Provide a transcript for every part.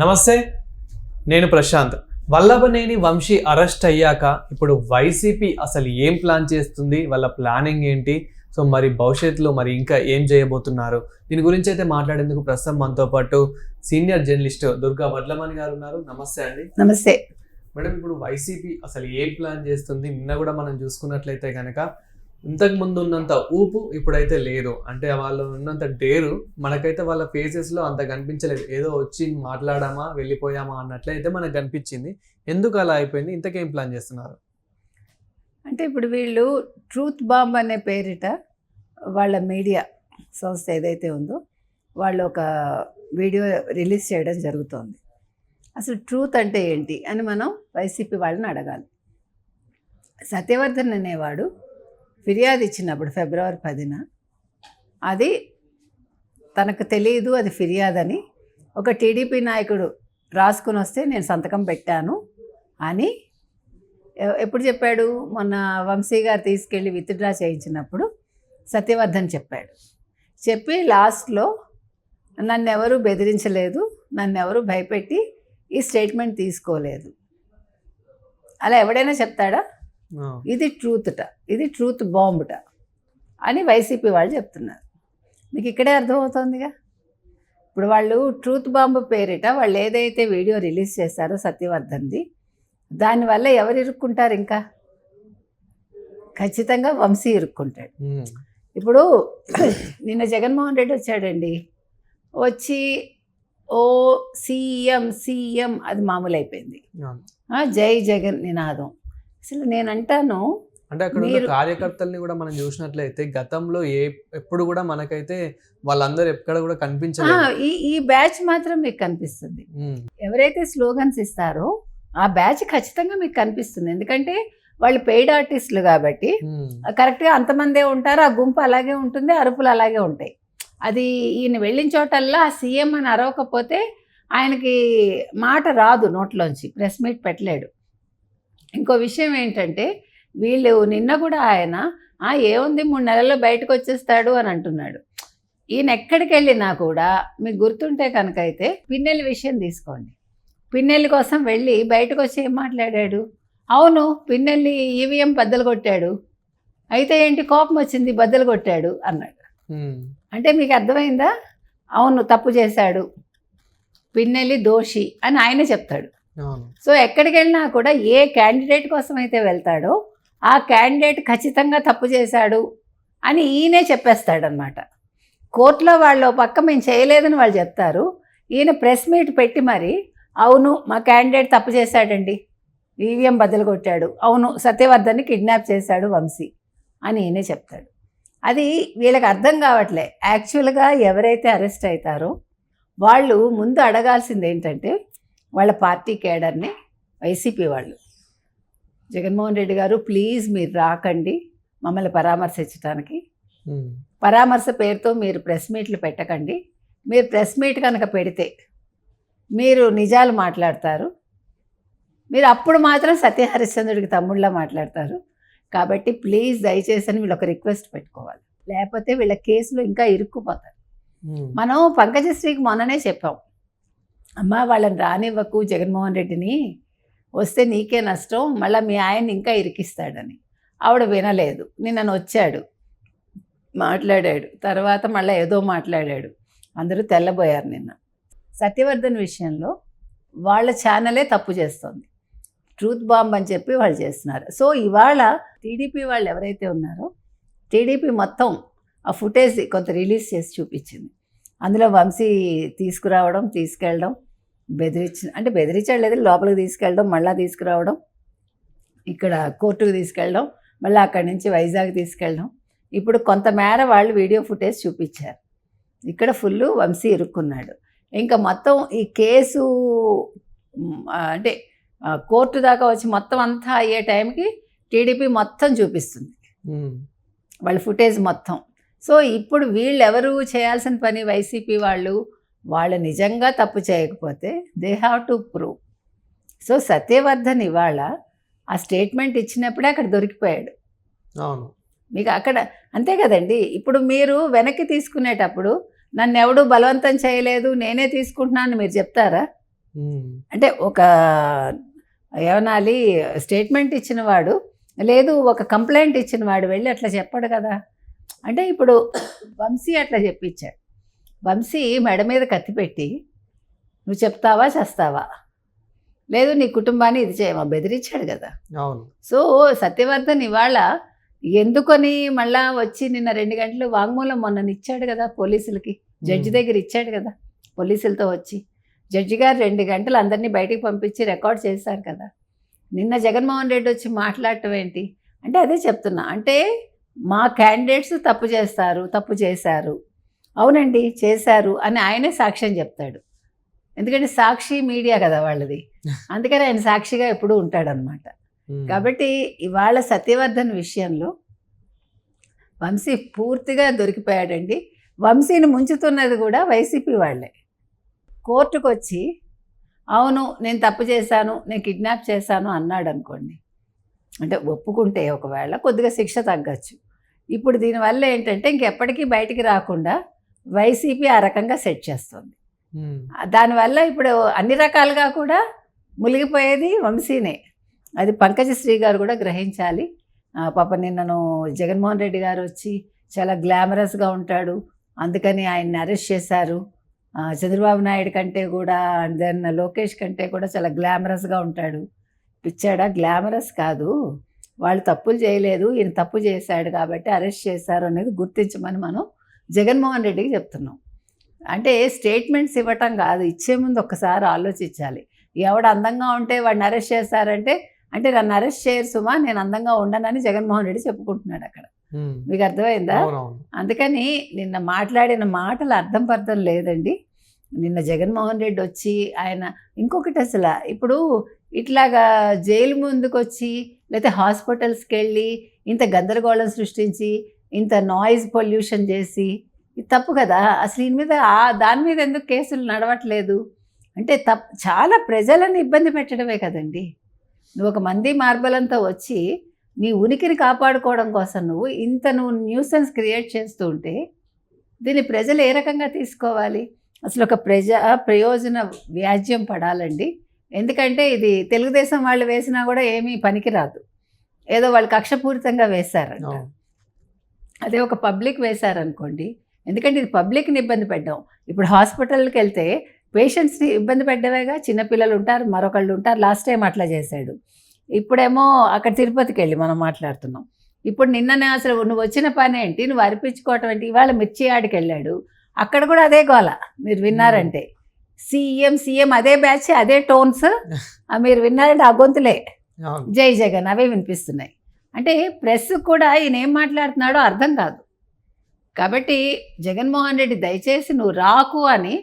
నమస్తే నేను ప్రశాంత్. వల్లభనేని వంశీ అరెస్ట్ అయ్యాక ఇప్పుడు వైసీపీ అసలు ఏం ప్లాన్ చేస్తుంది? వాళ్ళ ప్లానింగ్ ఏంటి? సో మరి భవిష్యత్తులో మరి ఇంకా ఏం చేయబోతున్నారు? దీని గురించి అయితే మాట్లాడేందుకు ప్రస్తుతం మనతో పాటు సీనియర్ జర్నలిస్ట్ దుర్గా వడ్లమణి గారు ఉన్నారు. నమస్తే అండి. నమస్తే. మేడం ఇప్పుడు వైసీపీ అసలు ఏం ప్లాన్ చేస్తుంది? నిన్న కూడా మనం చూసుకున్నట్లయితే కనుక ఇంతకు ముందు ఉన్నంత ఊపు ఇప్పుడైతే లేదు. అంటే వాళ్ళు ఉన్నంత డేరు మనకైతే వాళ్ళ ఫేసెస్లో అంత కనిపించలేదు. ఏదో వచ్చి మాట్లాడామా వెళ్ళిపోయామా అన్నట్లయితే మనకు కనిపించింది. ఎందుకు అలా అయిపోయింది? ఇంతకేం ప్లాన్ చేస్తున్నారు? అంటే ఇప్పుడు వీళ్ళు ట్రూత్ బాంబ్ అనే పేరిట వాళ్ళ మీడియా సంస్థ ఏదైతే ఉందో వాళ్ళు ఒక వీడియో రిలీజ్ చేయడం జరుగుతోంది. అసలు ట్రూత్ అంటే ఏంటి అని మనం వైసీపీ వాళ్ళని అడగాలి. సత్యవర్ధన్ అనేవాడు ఫిర్యాదు ఇచ్చినప్పుడు ఫిబ్రవరి పదిన అది తనకు తెలియదు అది ఫిర్యాదని ఒక టీడీపీ నాయకుడు రాసుకుని వస్తే నేను సంతకం పెట్టాను అని ఎప్పుడు చెప్పాడు? మొన్న వంశీ గారు తీసుకెళ్ళి విత్డ్రా చేయించినప్పుడు సత్యవర్ధన్ చెప్పాడు. చెప్పి లాస్ట్లో నన్ను ఎవరు బెదిరించలేదు నన్ను ఎవరు భయపెట్టి ఈ స్టేట్మెంట్ తీసుకోలేదు. అలా ఎవడైనా చెప్తాడా? ఇది ట్రూత్ట ఇది ట్రూత్ బాంబుట అని వైసీపీ వాళ్ళు చెప్తున్నారు. మీకు ఇక్కడే అర్థమవుతోందిగా? ఇప్పుడు వాళ్ళు ట్రూత్ బాంబు పేరిట వాళ్ళు ఏదైతే వీడియో రిలీజ్ చేశారో సత్యవర్ధన్ది దానివల్ల ఎవరు ఇరుక్కుంటారు ఇంకా? ఖచ్చితంగా వంశీ ఇరుక్కుంటాడు. ఉమ్, ఇప్పుడు నిన్న జగన్మోహన్ రెడ్డి వచ్చాడండి. వచ్చి ఓ సీఎం సీఎం అది మామూలు అయిపోయింది. ఆ, జై జగన్ నినాదం. అసలు నేను అంటాను అంటే అక్కడ ఉన్న కార్యకర్తల్ని కూడా మనం చూసినట్లయితే గతంలో ఏ ఎప్పుడు కూడా మనకైతే వాళ్ళందరూ ఎక్కడ కూడా ఆ, కనిపించలేదు ఈ ఈ బ్యాచ్ మాత్రం మీకు కనిపిస్తుంది. ఎవరైతే స్లోగన్స్ ఇస్తారో ఆ బ్యాచ్ ఖచ్చితంగా మీకు కనిపిస్తుంది. ఎందుకంటే వాళ్ళు పెయిడ్ ఆర్టిస్టులు కాబట్టి కరెక్ట్గా అంతమందే ఉంటారు ఆ గుంపు అలాగే ఉంటుంది అరుపులు అలాగే ఉంటాయి. అది ఈయన వెళ్ళిన చోటల్లా ఆ సీఎం అని అరవకపోతే ఆయనకి మాట రాదు నోట్లోంచి ప్రెస్ మీట్ పెట్టలేడు. ఇంకో విషయం ఏంటంటే వీళ్ళు నిన్న కూడా ఆయన "ఆ, ఏముంది మూడు నెలల్లో బయటకు వచ్చేస్తాడు అని అంటున్నాడు. ఈయన ఎక్కడికి వెళ్ళినా కూడా మీకు గుర్తుంటే కనుక అయితే పిన్నెల విషయం తీసుకోండి. పిన్నెల్లి కోసం వెళ్ళి బయటకు వచ్చి ఏం మాట్లాడాడు? అవును పిన్నెల్లి ఈవీఎం బద్దలు కొట్టాడు. అయితే ఏంటి కోపం వచ్చింది బద్దలు కొట్టాడు అన్నాడు. అంటే మీకు అర్థమైందా? అవును తప్పు చేశాడు. పిన్నెల్లి దోషి అని ఆయనే చెప్తాడు. సో ఎక్కడికి వెళ్ళినా కూడా ఏ క్యాండిడేట్ కోసం అయితే వెళ్తాడో ఆ క్యాండిడేట్ ఖచ్చితంగా తప్పు చేశాడు అని ఈయనే చెప్పేస్తాడనమాట కోర్టులో వాళ్ళు పక్క మేము చేయలేదని వాళ్ళు చెప్తారు. ఈయన ప్రెస్ మీట్ పెట్టి మరి అవును మా క్యాండిడేట్ తప్పు చేశాడండి. ఈవీఎం బదులు కొట్టాడు. అవును సత్యవర్ధన్ని కిడ్నాప్ చేశాడు వంశీ అని ఈయనే చెప్తాడు. అది వీళ్ళకి అర్థం కావట్లే. యాక్చువల్గా ఎవరైతే అరెస్ట్ అవుతారో వాళ్ళు ముందు అడగాల్సింది ఏంటంటే వాళ్ళ పార్టీ కేడర్ని వైసీపీ వాళ్ళు. జగన్మోహన్ రెడ్డి గారు ప్లీజ్ మీరు రాకండి మమ్మల్ని పరామర్శించడానికి పరామర్శ పేరుతో మీరు ప్రెస్ మీట్లు పెట్టకండి. మీరు ప్రెస్ మీట్ కనుక పెడితే మీరు నిజాలు మాట్లాడతారు. మీరు అప్పుడు మాత్రం సత్యహరిశ్చంద్రుడికి తమ్ముళ్ళ మాట్లాడతారు. కాబట్టి ప్లీజ్ దయచేసి అని వీళ్ళు ఒక రిక్వెస్ట్ పెట్టుకోవాలి. లేకపోతే వీళ్ళ కేసులో ఇంకా ఇరుక్కుపోతారు మనం పంకజశ్రీకి మొన్ననే చెప్పాం. అమ్మా వాళ్ళని రానివ్వకు జగన్మోహన్ రెడ్డిని. వస్తే నీకే నష్టం మళ్ళీ మీ ఆయన్ని ఇంకా ఇరికిస్తాడని. ఆవిడ వినలేదు. నిన్న వచ్చాడు మాట్లాడాడు. తర్వాత మళ్ళీ ఏదో మాట్లాడాడు. అందరూ తెల్లబోయారు నిన్న. సత్యవర్ధన్ విషయంలో వాళ్ళ ఛానలే తప్పు చేస్తుంది. ట్రూత్ బాంబ్ అని చెప్పి వాళ్ళు చేస్తున్నారు. సో ఇవాళ టీడీపీ వాళ్ళు ఎవరైతే ఉన్నారో టీడీపీ మొత్తం ఆ ఫుటేజ్ కొంత రిలీజ్ చేసి చూపించింది. అందులో వంశీ తీసుకురావడం తీసుకెళ్ళడం బెదిరించి అంటే బెదిరించాడు లేదు లోపలికి తీసుకెళ్ళడం మళ్ళీ తీసుకురావడం ఇక్కడ కోర్టుకు తీసుకెళ్ళడం మళ్ళీ అక్కడి నుంచి వైజాగ్ తీసుకెళ్ళడం. ఇప్పుడు కొంతమేర వాళ్ళు వీడియో ఫుటేజ్ చూపించారు. ఇక్కడ ఫుల్ వంశీ ఇరుక్కున్నాడు. ఇంకా మొత్తం ఈ కేసు అంటే కోర్టు దాకా వచ్చి మొత్తం అంతా అయ్యే టైంకి టీడీపీ మొత్తం చూపిస్తుంది. వాళ్ళ ఫుటేజ్ మొత్తం. సో ఇప్పుడు వీళ్ళు ఎవరు చేయాల్సిన పని వైసీపీ వాళ్ళు? వాళ్ళు నిజంగా తప్పు చేయకపోతే they have to prove. So Satyavardhan ఇవాళ ఆ స్టేట్మెంట్ ఇచ్చినప్పుడే అక్కడ దొరికిపోయాడు. అవును. మీకు అక్కడ అంతే కదండి. ఇప్పుడు మీరు వెనక్కి తీసుకునేటప్పుడు నన్ను ఎవడు బలవంతం చేయలేదు నేనే తీసుకుంటున్నాను మీరు చెప్తారా. అంటే ఒక ఏమనాలి స్టేట్మెంట్ ఇచ్చిన వాడు లేదు ఒక కంప్లైంట్ ఇచ్చిన వాడు వెళ్ళి అట్లా చెప్పాడు కదా? అంటే ఇప్పుడు వంశీ అట్లా చెప్పించాడు. వంశీ మెడ మీద కత్తి పెట్టి నువ్వు చెప్తావా చేస్తావా? లేదు నీ కుటుంబాన్ని ఇది చేయమా బెదిరించాడు కదా. అవును. సో సత్యవర్ధన్ ఇవాళ ఎందుకని మళ్ళా వచ్చి నిన్న రెండు గంటలు వాంగ్మూలం మొన్న ఇచ్చాడు కదా పోలీసులకి? జడ్జి. దగ్గర ఇచ్చాడు కదా పోలీసులతో వచ్చి. జడ్జి గారు రెండు గంటలు అందరినీ బయటికి పంపించి రికార్డ్ చేశారు కదా. నిన్న జగన్మోహన్ రెడ్డి వచ్చి మాట్లాడటం ఏంటి? అంటే అదే చెప్తున్నా. అంటే మా క్యాండిడేట్స్ తప్పు చేస్తారు తప్పు చేశారు. అవునండి చేశారు అని ఆయనే సాక్ష్యం చెప్తాడు. ఎందుకంటే సాక్షి మీడియా కదా వాళ్ళది. అందుకని ఆయన సాక్షిగా ఎప్పుడూ ఉంటాడనమాట. కాబట్టి ఇవాళ సత్యవర్ధన్ విషయంలో వంశీ పూర్తిగా దొరికిపోయాడండి. వంశీని ముంచుతున్నది కూడా వైసీపీ వాళ్ళే. కోర్టుకు వచ్చి అవును నేను తప్పు చేశాను నేను కిడ్నాప్ చేశాను అన్నాడు అనుకోండి అంటే ఒప్పుకుంటే ఒకవేళ కొద్దిగా శిక్ష తగ్గచ్చు. ఇప్పుడు దీనివల్ల ఏంటంటే ఇంకెప్పటికీ బయటికి రాకుండా వైసీపీ ఆ రకంగా సెట్ చేస్తుంది. దానివల్ల ఇప్పుడు అన్ని రకాలుగా కూడా మునిగిపోయేది వంశీనే. అది పంకజశ్రీ గారు కూడా గ్రహించాలి. పాప నిన్నను జగన్మోహన్ రెడ్డి గారు వచ్చి చాలా గ్లామరస్గా ఉంటాడు. అందుకని ఆయన్ని అరెస్ట్ చేశారు. చంద్రబాబు నాయుడు కంటే కూడా దెన్ లోకేష్ కంటే కూడా చాలా గ్లామరస్గా ఉంటాడు. పిచ్చాడా? గ్లామరస్ కాదు. వాళ్ళు తప్పులు చేయలేదు ఈయన తప్పు చేశాడు కాబట్టి అరెస్ట్ చేశారు అనేది గుర్తించమని మనం జగన్మోహన్ రెడ్డికి చెప్తున్నాం. అంటే స్టేట్మెంట్స్ ఇవ్వటం కాదు ఇచ్చే ముందు ఒక్కసారి ఆలోచించాలి. ఎవడు అందంగా ఉంటే వాడిని అరెస్ట్ చేస్తారంటే అంటే నన్ను అరెస్ట్ చేయరు సుమా నేను అందంగా ఉండనని జగన్మోహన్ రెడ్డి చెప్పుకుంటున్నాడు అక్కడ. మీకు అర్థమైందా? అందుకని నిన్న మాట్లాడిన మాటలు అర్థం పర్థం లేదండి. నిన్న జగన్మోహన్ రెడ్డి వచ్చి ఆయన ఇంకొకటి అసలు ఇప్పుడు ఇట్లాగా జైలు ముందుకు వచ్చి లేకపోతే హాస్పిటల్స్కి వెళ్ళి ఇంత గందరగోళం సృష్టించి ఇంత నాయిస్ పొల్యూషన్ చేసి ఇది తప్పు కదా? అసలు దీని మీద ఆ- దాని మీద ఎందుకు కేసులు నడవట్లేదు? అంటే తప్ చాలా ప్రజలను ఇబ్బంది పెట్టడమే కదండి. నువ్వు ఒక మంది మార్బలంతో వచ్చి నీ ఉనికిని కాపాడుకోవడం కోసం నువ్వు ఇంత నువ్వు న్యూసెన్స్ క్రియేట్ చేస్తూ ఉంటే దీన్ని ప్రజలు ఏ రకంగా తీసుకోవాలి? అసలు ఒక ప్రజా ప్రయోజన వ్యాజ్యం పడాలండి. ఎందుకంటే ఇది తెలుగుదేశం వాళ్ళు వేసినా కూడా ఏమీ పనికిరాదు. ఏదో వాళ్ళు కక్షపూరితంగా వేశారంట. అదే ఒక పబ్లిక్ వేశారనుకోండి ఎందుకంటే ఇది పబ్లిక్ని ఇబ్బంది పెట్టడం. ఇప్పుడు హాస్పిటల్కి వెళ్తే పేషెంట్స్ని ఇబ్బంది పెట్టడమేగా చిన్నపిల్లలు ఉంటారు మరొకళ్ళు ఉంటారు. లాస్ట్ టైం అట్లా చేశాడు. ఇప్పుడేమో అక్కడ తిరుపతికి వెళ్ళి మనం మాట్లాడుతున్నాం. ఇప్పుడు నిన్ననే అసలు నువ్వు వచ్చిన పని ఏంటి? నువ్వు అరిపించుకోవటం ఏంటి? ఇవాళ మిర్చి ఆడికి వెళ్ళాడు. అక్కడ కూడా అదే గోల. మీరు విన్నారంటే. సీఎం సీఎం అదే బ్యాచ్ అదే టోన్స్. మీరు విన్నారంటే ఆ గొంతులే. జై జగన్ అవే వినిపిస్తున్నాయి. అంటే ప్రెస్ కూడా ఈయన ఏం మాట్లాడుతున్నాడో అర్థం కాదు. కాబట్టి జగన్మోహన్ రెడ్డి దయచేసి నువ్వు రాకు అని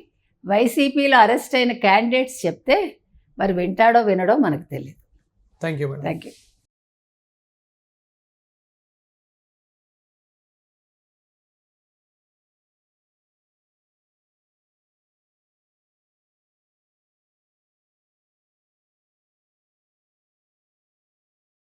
వైసీపీలో అరెస్ట్ అయిన క్యాండిడేట్స్ చెప్తే మరి వింటాడో వినడో మనకు తెలియదు థ్యాంక్ యూ థ్యాంక్ యూ